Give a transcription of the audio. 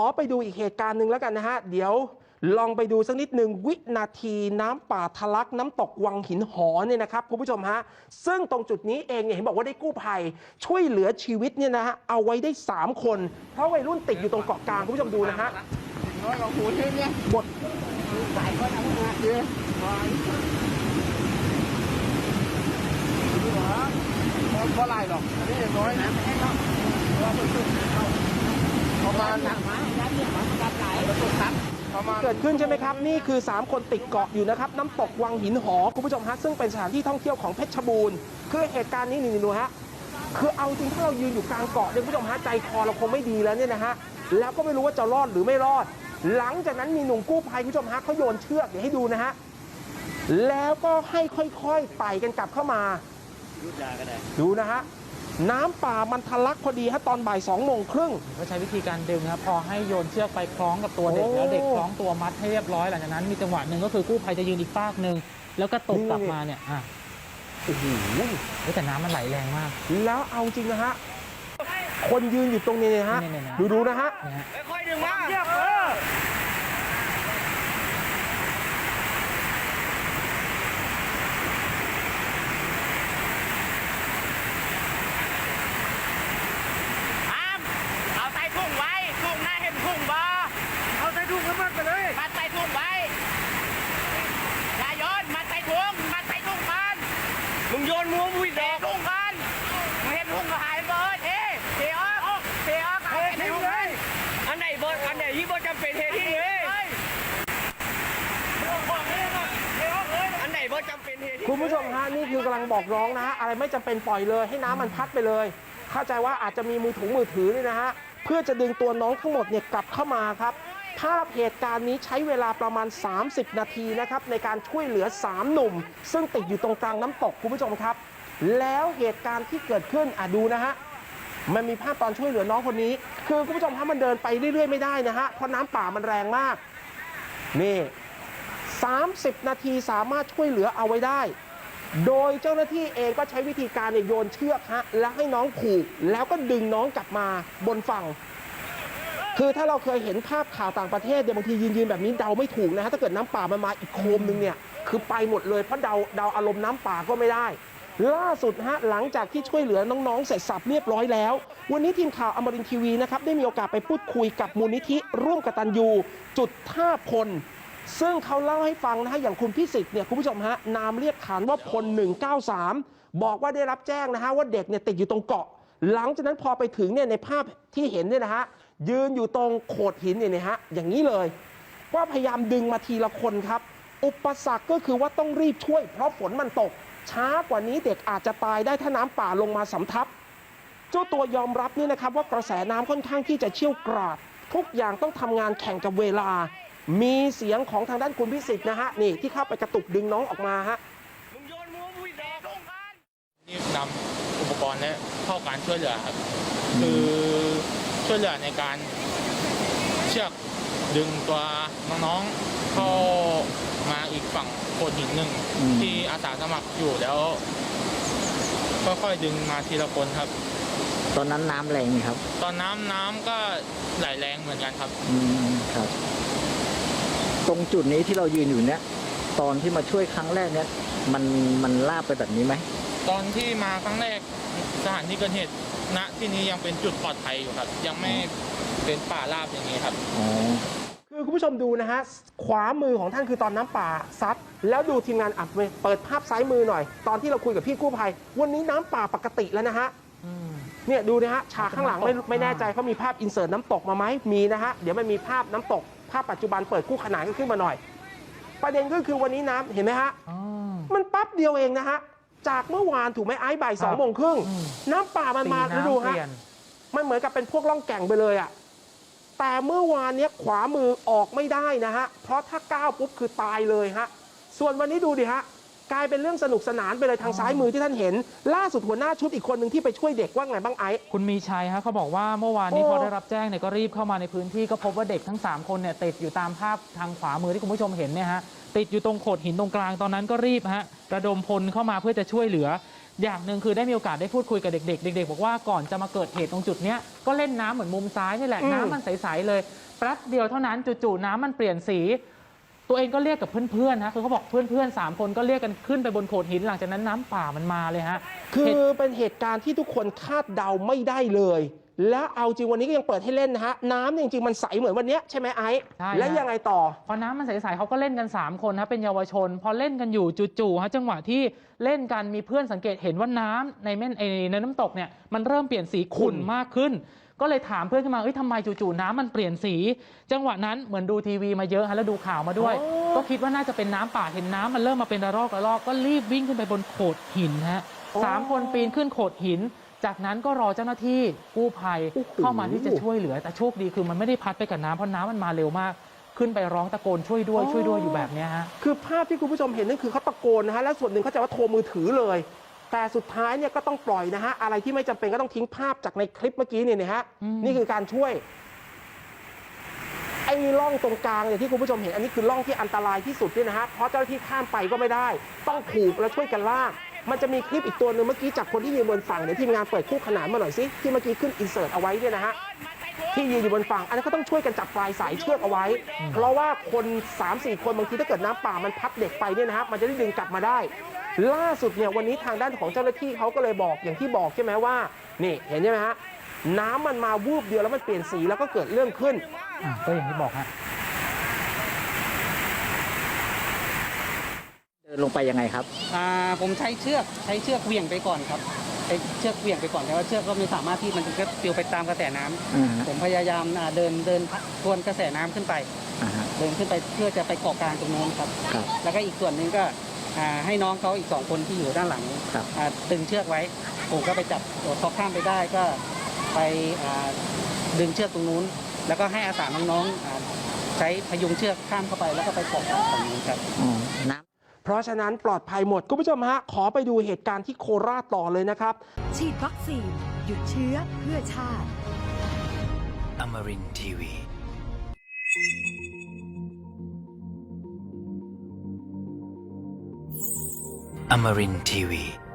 อไปดูอีกเหตุการณ์หนึ่งแล้วกันนะฮะ เดี๋ยวลองไปดูสักนิดหนึ่งวินาทีน้ำป่าทะลักน้ำตกวังหินหอเนี่ยนะครับคุณผู้ชมฮะ ซึ่งตรงจุดนี้เองเนี่ยเห็นบอกว่าได้กู้ภัย ช่วยเหลือชีวิตเนี่ยนะฮะเอาไว้ได้ 3 คน เพราะวัยรุ่นติดอยู่ตรงเกาะกลางคุณผู้ชมดูนะฮะ nói con phụ thế nhé บท phải có đóng hạt chưa rồi có lại rồi cái này nói ประมาณประ มาณเกิดขึ้นใช่ไหมครับ นี่คือ 3 คนติดเกาะอยู่นะครับ น้ำตกวังหินหอ คุณผู้ชมฮะซึ่งเป็นสถานที่ท่องเที่ยวของเพชรบูรณ์คือเหตุการณ์นี้นี่ดูฮะคือเอาจริงถ้าเรายืนอยู่กลางเกาะเนี่ยคุณผู้ชมฮะใจคอเราคงไม่ดีแล้วเนี่ยนะฮะแล้วก็ไม่รู้ว่าจะรอดหรือไม่รอด หลังจากนั้นมีหนุ่มกู้ภัยคุณผู้ชมฮะเขาโยนเชือกเดี๋ยวให้ดูนะฮะแล้วก็ให้ค่อยๆไต่กันกลับเข้ามาดูนะฮะ น้ำป่ามันทะลักพอดีฮะตอนบ่ายสองโมงครึ่ง ก็ใช้วิธีการดึงครับพอให้โยนเชือกไปคล้องกับตัวเด็ก โอ้ แล้วเด็กคล้องตัวมัดให้เรียบร้อยหลังจากนั้นมีจังหวะหนึ่งก็คือกู้ภัยจะยืนอีกฟากหนึ่งแล้วก็ตกนี่กลับมาเนี่ยอะโอ้โหเฮ้ยแต่น้ำมันไหลแรงมาก แล้วเอาจริงนะฮะ คนยืนอยู่ตรงนี้นะฮะ นี่ๆๆ ดูดูๆนะฮะ นะฮะ ค่อยดึงมาเยียบเออเอาใส่ถุงไว้ถุงหน้าเห็นถุงบ่เอาใส่ถุงแล้วมัดไปเลยมัดใส่ถุงไว้อย่าโยนมัดใส่ถุงมัดใส่ถุงมัน มึงโยนมัวมุ้ยด็กถุงกันมึงเห็นถุงก็หายเบิดเฮ้เทออกเทออกเททิ้งเลยอันไหนเบิร์อันไหนที่เบิร์จำเป็นเททิ้งเลยอันไหนเบิร์จำเป็นเททิ้คุณผู้ชมฮะนี่คือกำลังบอกร้องนะฮะอะไรไม่จำเป็นปล่อยเลยให้น้ำมันพัดไปเลย เข้าใจว่าอาจจะมีมือถุงมือถือนี่นะฮะเพื่อจะดึงตัวน้องทั้งหมดเนี่ยกลับเข้ามาครับ ภาพเหตุการณ์นี้ใช้เวลาประมาณ 30 นาทีนะครับในการช่วยเหลือ 3 หนุ่ม ซึ่งติดอยู่ตรงกลางน้ำตกคุณผู้ชมครับ แล้วเหตุการณ์ที่เกิดขึ้นอะดูนะฮะมันมีภาพตอนช่วยเหลือน้องคนนี้ คือคุณผู้ชมถ้ามันเดินไปเรื่อยๆไม่ได้นะฮะเพราะน้ำป่ามันแรงมากนี่ 30 นาทีสามารถช่วยเหลือเอาไว้ได้ โดยเจ้าหน้าที่เองก็ใช้วิธีการเนี่ยโยนเชือกฮะแล้วให้น้องผูกแล้วก็ดึงน้องกลับมาบนฝั่ง คือถ้าเราเคยเห็นภาพข่าวต่างประเทศเนี่ยบางทียืนๆแบบนี้เดาไม่ถูกนะฮะถ้าเกิดน้ำป่ามันมาอีกโคมนึงเนี่ยคือไปหมดเลยเพราะเดาเดาอารมณ์น้ำป่าก็ไม่ได้ ล่าสุดฮะหลังจากที่ช่วยเหลือน้องๆเสร็จสับเรียบร้อยแล้ว วันนี้ทีมข่าวอมรินทีวีนะครับได้มีโอกาสไปพูดคุยกับมูลนิธิ ร่วมกตัญญูจุดท่าพลซึ่งเขาเล่าให้ฟังนะฮะอย่างคุณพิสิทธิ์เนี่ยคุณผู้ชมฮะนามเรียกขานว่าพล 193 บอกว่าได้รับแจ้งนะฮะว่าเด็กเนี่ยติดอยู่ตรงเกาะ หลังจากนั้นพอไปถึงเนี่ยในภาพที่เห็นเนี่ยนะฮะ ยืนอยู่ตรงโขดหินเนี่ยนะฮะอย่างนี้เลยว่าพยายามดึงมาทีละคนครับ อุปสรรคก็คือว่าต้องรีบช่วย เพราะฝนมันตก ช้ากว่านี้เด็กอาจจะตายได้ถ้าน้ำป่าลงมาสำทับ เจ้าตัวยอมรับนี่นะครับว่ากระแสน้ำค่อนข้างที่จะเชี่ยวกราด ทุกอย่างต้องทำงานแข่งกับเวลา มีเสียงของทางด้านคุณพิสิทธิ์นะฮะนี่ที่เข้าไปกระตุกดึงน้องออกมาฮะมึงโยนมัวมุ้ยแดกลงกันรีบนำอุปกรณ์และเข้าการช่วยเหลือครับคือ ช่วยเหลือในการเชือกดึงตัวน้องๆเข้ามาอีกฝั่งโขดหินหนึ่งที่อาสาสมัครอยู่แล้วค่อยๆดึงมาทีละคนครับ ตอนนั้นน้ำแรงไหมครับ ตอนน้ำน้ำก็ไหลแรงเหมือนกันครับ อืมครับ ตรงจุดนี้ที่เรายืนอยู่เนี้ยตอนที่มาช่วยครั้งแรกเนี้ยมันมันลาบไปแบบนี้ไหมตอนที่มาครั้งแรกสถานที่เกิดเหตุ ณที่นี้ยังเป็นจุดปลอดภัยอยู่ครับ ยังไม่เป็นป่าราบอย่างนี้ครับอ๋อคือคุณผู้ชมดูนะฮะ ขวามือของท่านคือตอนน้ำป่าซัด แล้วดูทีมงานอัดเปิดภาพซ้ายมือหน่อย ตอนที่เราคุยกับพี่กู้ภัย วันนี้น้ำป่าปกติแล้วนะฮะอืมเนี่ยดูนะฮะฉากข้างหลังไม่น้ำตกไม่แน่ใจเขามีภาพอินเสิร์ตน้ำตกมาไหมมีนะฮะ เดี๋ยวมันมีภาพน้ำตก ภาพปัจจุบันเปิดคู่ขนานกันขึ้นมาหน่อย ประเด็นก็คือวันนี้น้ำเห็นไหมฮะอ๋อมันแป๊บเดียวเองนะฮะ จากเมื่อวานถูกไหมไอ้บ่ายสองครับโมงครึ่งอืมน้ำป่ามันมาสีแล้วดูน้ำเปฮะลี่ยนมันเหมือนกับเป็นพวกล่องแก่งไปเลยอะแต่เมื่อวานเนี้ยขวามือออกไม่ได้นะฮะเพราะถ้าก้าวปุ๊บคือตายเลยฮะส่วนวันนี้ดูดิฮะ กลายเป็นเรื่องสนุกสนานไปเลยทางซ้ายมือที่ท่านเห็น ล่าสุดหัวหน้าชุดอีกคนหนึ่งที่ไปช่วยเด็กว่าไงบ้างไอ้คุณมีชัยฮะเขาบอกว่าเมื่อวานนี้โอ้ พอได้รับแจ้งเนี่ยก็รีบเข้ามาในพื้นที่ก็พบว่าเด็กทั้ง 3 คนเนี่ยติดอยู่ตามภาพทางขวามือที่คุณผู้ชมเห็นเนี่ยฮะติดอยู่ตรงโขดหินตรงกลางตอนนั้นก็รีบฮะระดมพลเข้ามาเพื่อจะช่วยเหลือ อย่างหนึ่งคือได้มีโอกาสได้พูดคุยกับเด็ก ๆ เด็ก ๆ บอกว่าก่อนจะมาเกิดเหตุตรงจุดเนี้ยก็เล่นน้ำเหมือนมุมซ้ายนี่แหละอืม น้ำมันใสๆเลยแป๊บเดียวเท่านั้นจู่ๆน้ำมันเปลี่ยนสี ตัวเองก็เรียกกับเพื่อนๆนะคือเขาบอกเพื่อนๆสามคนก็เรียกกันขึ้นไปบนโขดหินหลังจากนั้นน้ำป่ามันมาเลยฮะคืเหอตุเป็นเหตุการณ์ที่ทุกคนคาดเดาไม่ได้เลย และเอาจริงวันนี้ก็ยังเปิดให้เล่นนะฮะ น้ำเนี่ยจริงๆมันใสเหมือนวันเนี้ยใช่ไหมไอซ์ใช่ฮะ และยังไงต่อ พอน้ำมันใสๆเขาก็เล่นกัน 3 คนนะเป็นเยาวชน พอเล่นกันอยู่จู่ๆฮะจังหวะที่เล่นกันมีเพื่อนสังเกตเห็นว่าน้ำในแม่นไอ้ในน้ำตกเนี่ยมันเริ่มเปลี่ยนสีขุ่นขุ่นมากขึ้น ก็เลยถามเพื่อนขึ้นมาเอ้ยทำไมจู่ๆน้ำมันเปลี่ยนสี จังหวะนั้นเหมือนดูทีวีมาเยอะฮะแล้วดูข่าวมาด้วย ก็คิดว่าน่าจะเป็นน้ำป่าเห็นน้ำมันเริ่มมาเป็นระลอกระลอกก็รีบวิ่งขึ้นไปบนโขดหินฮะสามคนปีนขึ้นโขดหิน จากนั้นก็รอเจ้าหน้าที่กู้ภัยโอ้โห เข้ามาที่จะช่วยเหลือ แต่โชคดีคือมันไม่ได้พัดไปกับน้ำเพราะน้ำมันมาเร็วมาก ขึ้นไปร้องตะโกนช่วยด้วยช่วยด้วยอยู่แบบเนี้ยฮะ คือภาพที่คุณผู้ชมเห็นนั่นคือเขาตะโกนนะฮะและส่วนหนึ่งเขาจะว่าโทรมือถือเลย แต่สุดท้ายเนี่ยก็ต้องปล่อยนะฮะ อะไรที่ไม่จำเป็นก็ต้องทิ้งภาพจากในคลิปเมื่อกี้เนี่ยนะฮะ อืม นี่คือการช่วย ไอ้ร่องตรงกลางเนี่ยที่คุณผู้ชมเห็นอันนี้คือร่องที่อันตรายที่สุดเนี่ยนะฮะเพราะเจ้าหน้าที่ข้ามไปก็ไม่ได้ ต้องผูกแล้วช่วยกันลากมันจะมีคลิปอีกตัวหนึ่งเมื่อกี้จากคนที่ยืนบนฝั่งเดี๋ยวทีมงานเปิดคู่ขนานมาหน่อยสิที่เมื่อกี้ขึ้นอินเสิร์ตเอาไว้เนี่ยนะฮะ ที่ยืนอยู่บนฝั่ง อันนั้นก็ต้องช่วยกันจับปลายสายเชือกเอาไว้ เพราะว่าคน 3-4 คนบางทีถ้าเกิดน้ำป่ามันพัดเด็กไปเนี่ยนะฮะมันจะได้ดึงกลับมาได้ ล่าสุดเนี่ยวันนี้ทางด้านของเจ้าหน้าที่เขาก็เลยบอกอย่างที่บอกใช่ไหมว่านี่เห็นใช่ไหมฮะน้ำมันมาวูบเดียวแล้วมันเปลี่ยนสีแล้วก็เกิดเรื่องขึ้นอะก็อย่างที่บอกฮะเดินลงไปยังไงครับ อ่าผมใช้เชือกใช้เชือกเหวี่ยงไปก่อนครับ ใช้เชือกเหวี่ยงไปก่อนแต่ว่าเชือกก็ไม่สามารถที่มันจะปลิวไปตามกระแสน้ำอ่าฮะผมพยายามอ่าเดินเดินทวนกระแสน้ำขึ้นไป อ่าฮะเดินขึ้นไปเพื่อจะไปเกาะกลางตรงโน้นครับ ครับ แล้วก็อีกส่วนหนึ่งก็อ่าให้น้องเขาอีกสองคนที่อยู่ด้านหลังครับ อ่าดึงเชือกไว้ ผมก็ไปจับพอข้ามไปได้ก็ไปอ่าดึงเชือกตรงนู้น แล้วก็ให้อาสาน้องๆอ่าใช้พยุงเชือกข้ามเข้าไปแล้วก็ไปเกาะกลางตรงนู้นครับ อ๋อน้ำ เพราะฉะนั้นปลอดภัยหมด คุณผู้ชมฮะ ขอไปดูเหตุการณ์ที่โคราชต่อเลยนะครับ ฉีดวัคซีน หยุดเชื้อเพื่อชาติ Amarin Tiwi. Amarin Tiwi.